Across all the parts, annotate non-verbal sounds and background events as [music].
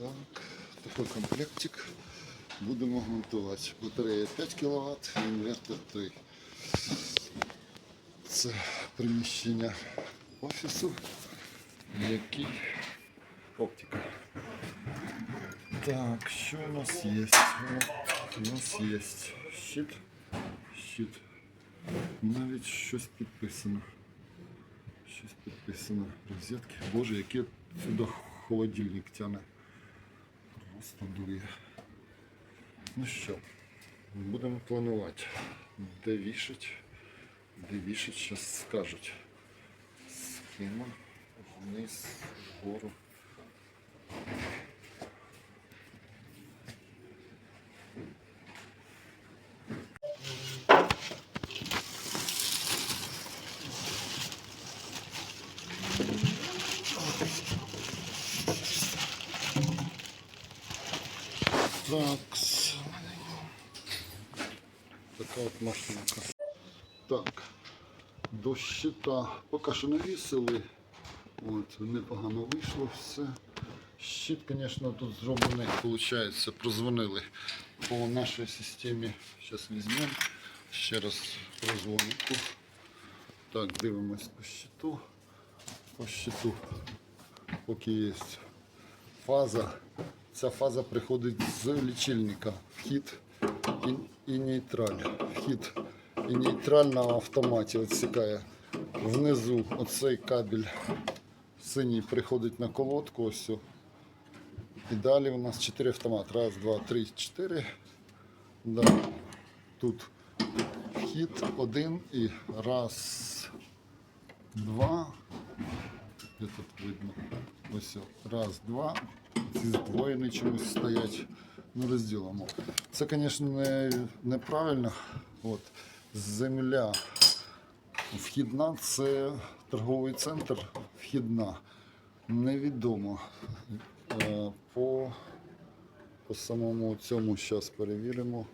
Так, такий комплектик будемо монтувати. Батарея 5 кВт, інвертор 3. Це приміщення офісу, який оптика. Так, що у нас є? У нас є щит. Щит. Навіть щось підписано. Щось підписано. Розетки. Боже, який сюди холодильник тяне. Просто. Ну що, будемо планувати. Де вішать, де вішать, зараз скажуть. Схема вниз, вгору. Так. Така от машинка. Так. До щита поки що навісили. От, непогано вийшло все. Щит, звісно, тут зроблений, виходить, прозвонили по нашій системі. Зараз візьмемо. Ще раз прозвонику. Так, дивимось по щиту. По щиту. Поки є фаза. Ця фаза приходить з лічильника. Вхід і, і нейтраль. Вхід і нейтраль на автоматі відсікає. Внизу оцей кабель синій приходить на колодку. Ось. І далі у нас 4 автомати. Раз, два, три, чотири. Да. Тут вхід один і раз, два. Де тут видно? Ось раз, два. Ці здвоєні чомусь стоять. Ну, розділимо. Це, звісно, не, неправильно. От. Земля вхідна це торговий центр. Вхідна. Невідомо. Е, По, по самому цьому зараз перевіримо.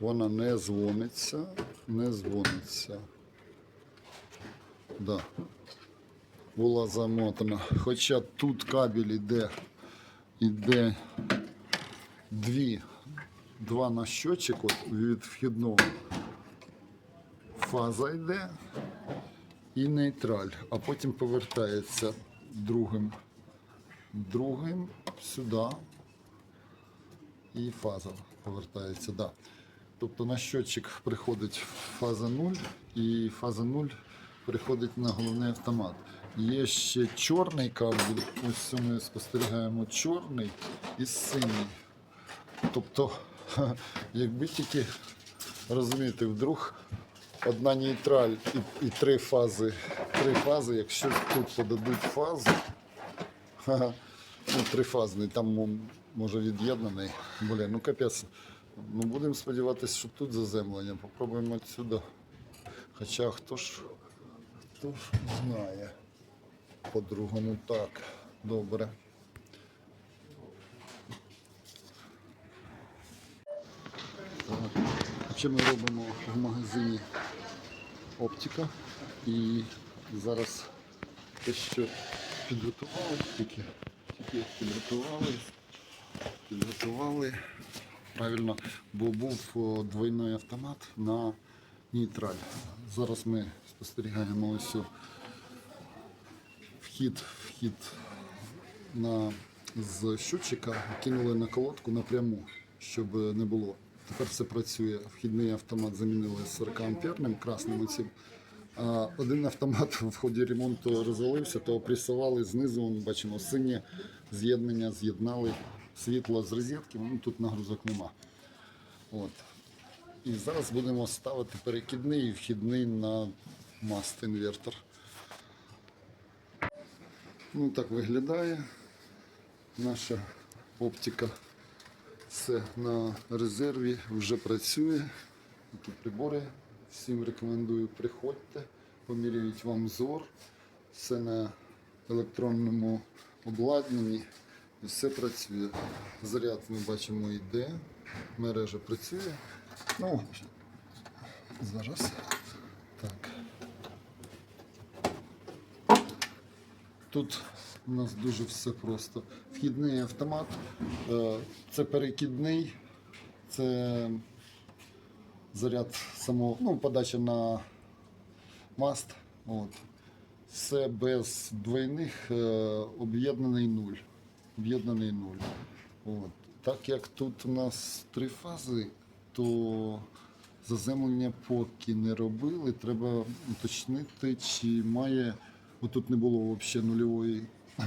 Вона не дзвониться, не дзвониться. Да. Була замотана. Хоча тут кабель іде, іде дві, два на щочик от, від вхідного. Фаза йде і нейтраль, а потім повертається другим, другим сюди і фаза повертається. Да. Тобто на щотчик приходить фаза 0 і фаза 0 приходить на головний автомат. Є ще чорний кабель, ось ми спостерігаємо чорний і синій. Тобто, якби тільки розумієте, вдруг одна нейтраль і, і три фази. Три фази, якщо тут подадуть фазу, ну, трифазний, там може від'єднаний. Блін, ну капець. Ну будемо сподіватися, що тут заземлення. Попробуємо сюди. Хоча хто ж, хто ж знає. По-другому так. Добре. Що ми робимо в магазині оптика і зараз те, що підготували, тільки, тільки підготували, підготували правильно, бо був двойний автомат на нейтраль. Зараз ми спостерігаємо ось вхід, вхід на, з щотчика кинули на колодку напряму, щоб не було. Тепер все працює. Вхідний автомат замінили 40 амперним красним оцим. А один автомат в ході ремонту розвалився, то пресували знизу, вон, бачимо, синє з'єднання, з'єднали світло з розетки, ну тут нагрузок нема. От. І зараз будемо ставити перекидний і вхідний на маст інвертор. Ну так виглядає наша оптика. Все на резерві вже працює. Такі прибори. Всім рекомендую, приходьте, поміряють вам зор. Все на електронному обладнанні і все працює. Заряд ми бачимо йде, мережа працює. Ну, зараз. Так. Тут у нас дуже все просто. Вхідний автомат, е, це перекидний, це заряд самого, ну, подача на маст. От. Все без двойних е, об'єднаний нуль. Об'єднаний нуль. От. Так як тут у нас три фази, то заземлення поки не робили. Треба уточнити, чи має. Отут не було взагалі нульової [clears throat]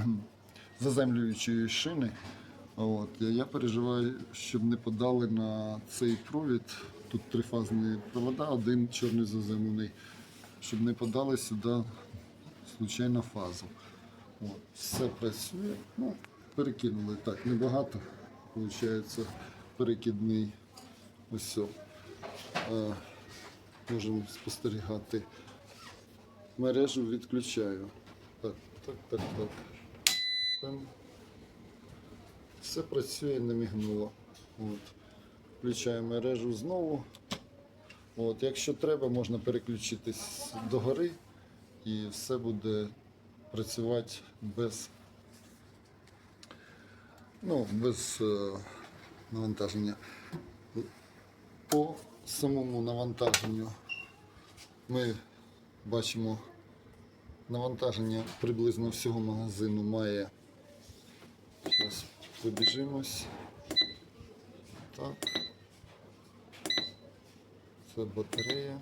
заземлюючої шини. От. Я переживаю, щоб не подали на цей провід. Тут трифазні провода, один чорний заземлений, щоб не подали сюди случайно фазу. От. Все працює. Ну, перекинули так, небагато. Виходить, перекидний. Ось. Е, Можемо спостерігати. Мережу відключаю. Так, так, так, так. Все працює, не мігнуло. От. Включаю мережу знову. От. Якщо треба, можна переключитись догори і все буде працювати без, ну, без е, навантаження. По самому навантаженню ми бачимо навантаження приблизно всього магазину має. Зараз пробіжимось. Так. Це батарея.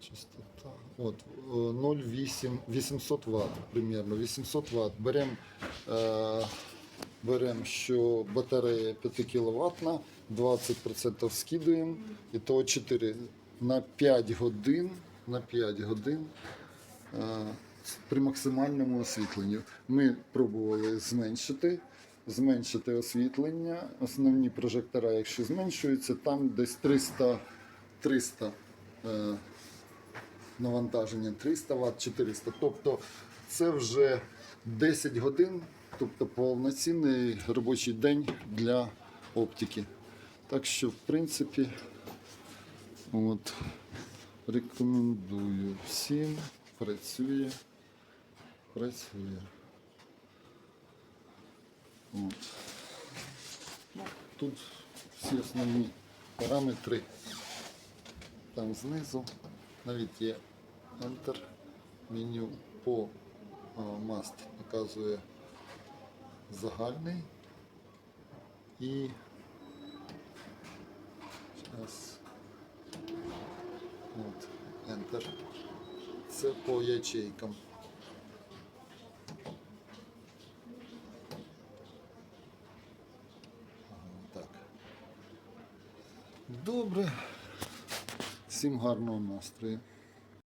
Частота. От, е, 0,8 800 Вт примерно. 800 Вт. Беремо, е, берем, що батарея 5 кВт, 20% скидуємо, і то 4 на 5 годин, на 5 годин е, при максимальному освітленні. Ми пробували зменшити, зменшити освітлення. Основні прожектора, якщо зменшуються, там десь 300, 300 е, навантаження 300 Вт, 400. Тобто це вже 10 годин, тобто повноцінний робочий день для оптики. Так що, в принципі, от, рекомендую всім. Працює. Працює. От. Ну, тут всі основні параметри. Там знизу навіть є Enter. Меню по маст показує загальний і зараз от, Enter. Це по ячейкам. Так. Добре. Всім гарного настрою.